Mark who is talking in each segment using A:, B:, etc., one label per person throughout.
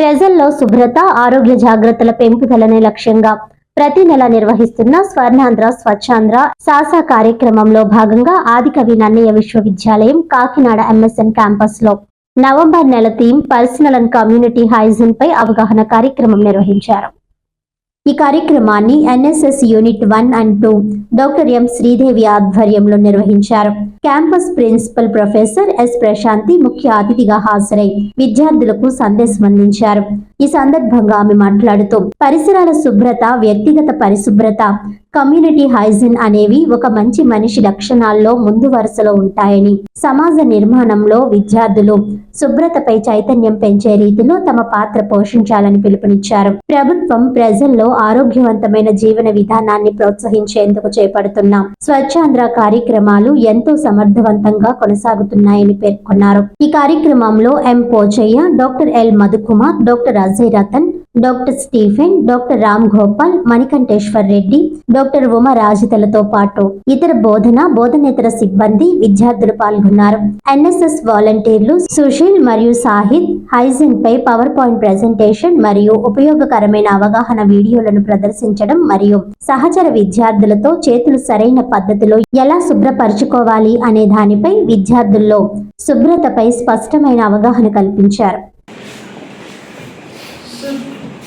A: ప్రజల్లో శుభ్రత ఆరోగ్య జాగ్రత్తల పెంపుదలనే లక్ష్యంగా ప్రతి నెల నిర్వహిస్తున్న స్వర్ణాంధ్ర స్వచ్ఛాంధ్ర సాసా కార్యక్రమంలో భాగంగా ఆదికవి నన్నయ్య విశ్వవిద్యాలయం కాకినాడ ఎంఎస్ఎన్ క్యాంపస్లో నవంబర్ నెల theme personal and community hygiene పై అవగాహన కార్యక్రమం నిర్వహించారు. ఈ కార్యక్రమాన్ని NSS unit one and two doctor M Sridevi ఆధ్వర్యంలో నిర్వహించారు. Campus principal professor S Prashanti ముఖ్య అతిథిగా హాజరై విద్యార్థులకు సందేశం అందించారు. ఈ సందర్భంగా ఆమె మాట్లాడుతూ పరిసరాల శుభ్రత వ్యక్తిగత పరిశుభ్రత కమ్యూనిటీ హైజిన్ అనేవి ఒక మంచి మనిషి లక్షణాల్లో ముందు వరుసలో ఉంటాయని సమాజ నిర్మాణంలో విద్యార్థులు శుభ్రతపై చైతన్యం పెంచే రీతిలో తమ పాత్ర పోషించాలని పిలుపునిచ్చారు. ప్రభుత్వం ప్రజల్లో ఆరోగ్యవంతమైన జీవన విధానాన్ని ప్రోత్సహించేందుకు చేపడుతున్న స్వచ్ఛాంధ్ర కార్యక్రమాలు ఎంతో సమర్థవంతంగా కొనసాగుతున్నాయని పేర్కొన్నారు. ఈ కార్యక్రమంలో M Pochayya doctor L Madhukumar doctor Ratan doctor Stephen doctor Ram Gopal Manikanteshwar Reddy doctor Uma రాజితలతో పాటు ఇతర బోధన బోధనేతర సిబ్బంది విద్యార్థులు పాల్గొన్నారు. ఎన్ఎస్ఎస్ వాలంటీర్లు సుశీల్ మరియు సాహిద్ హైజిన్ పై పవర్ పాయింట్ ప్రెజెంటేషన్ మరియు ఉపయోగకరమైన అవగాహన వీడియోలను ప్రదర్శించడం మరియు సహచర విద్యార్థులతో చేతులు సరైన పద్ధతిలో ఎలా శుభ్రపరచుకోవాలి అనే దానిపై విద్యార్థుల్లో శుభ్రతపై స్పష్టమైన అవగాహన కల్పించారు.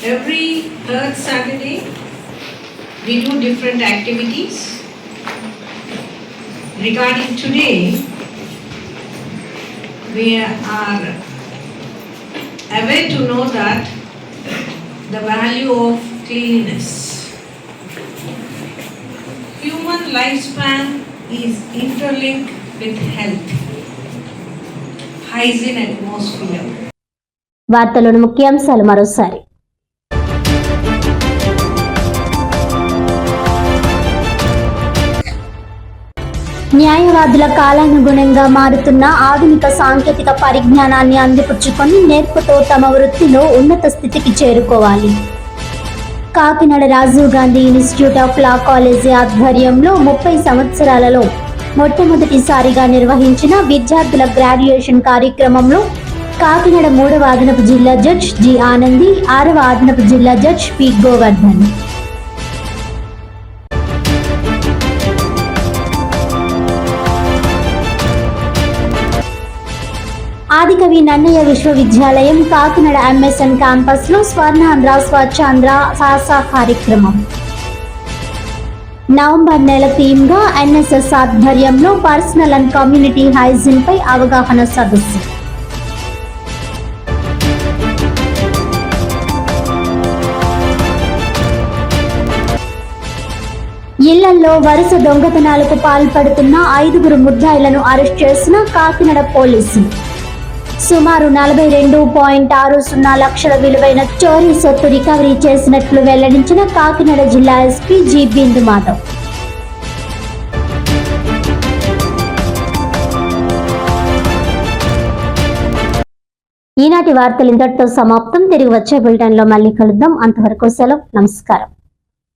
B: Every third Saturday, we do different activities. Regarding today, we are aware to know that the value of cleanliness. Human lifespan is interlinked with health, hygiene atmosphere.
A: వార్తలోని ముఖ్యాంశాలు మరోసారి న్యాయవాదుల కాలానుగుణంగా మారుతున్న ఆధునిక సాంకేతిక పరిజ్ఞానాన్ని అందిపుచ్చుకొని నేర్పుతో తమ వృత్తిలో ఉన్నత స్థితికి చేరుకోవాలి. Kakinada Rajiv Gandhi institute of law college ఆధ్వర్యంలో ముప్పై సంవత్సరాలలో మొట్టమొదటిసారిగా నిర్వహించిన విద్యార్థుల గ్రాడ్యుయేషన్ కార్యక్రమంలో కాకినాడ మూడవ అదనపు జిల్లా జడ్జ్ జి ఆనంది ఆరవ అదనపు జిల్లా జడ్జ్ పి గోవర్ధన్. ఆదికవి నన్నయ్య విశ్వవిద్యాలయం కాకినాడ ఎంఎస్ఎన్ క్యాంపస్లో స్వర్ణాంధ్ర స్వచ్ఛాంధ్ర సాహస కార్యక్రమం. నవంబర్ నెల థీమ్గా ఎన్ఎస్ఎస్ ఆధ్వర్యంలో పర్సనల్ అండ్ కమ్యూనిటీ హైజిన్ పై అవగాహన సదస్సు. ఇళ్ళలో వరుస దొంగతనాలకు పాల్పడుతున్న ఐదుగురు ముద్దాయిలను అరెస్ట్ చేసిన కాకినాడ పోలీసులు. సుమారు నలభై రెండు పాయింట్ ఆరు సున్నా లక్షల విలువైన చోరీ సొత్తు రికవరీ చేసినట్లు వెల్లడించిన కాకినాడ జిల్లా ఎస్పీ జి బిందు మాధవ్ ఈనాటి వార్తలు ఇంతటితో సమాప్తం. తిరిగి వచ్చే బులెటిన్లో మళ్ళీ కలుద్దాం. అంతవరకు సెలవు. నమస్కారం.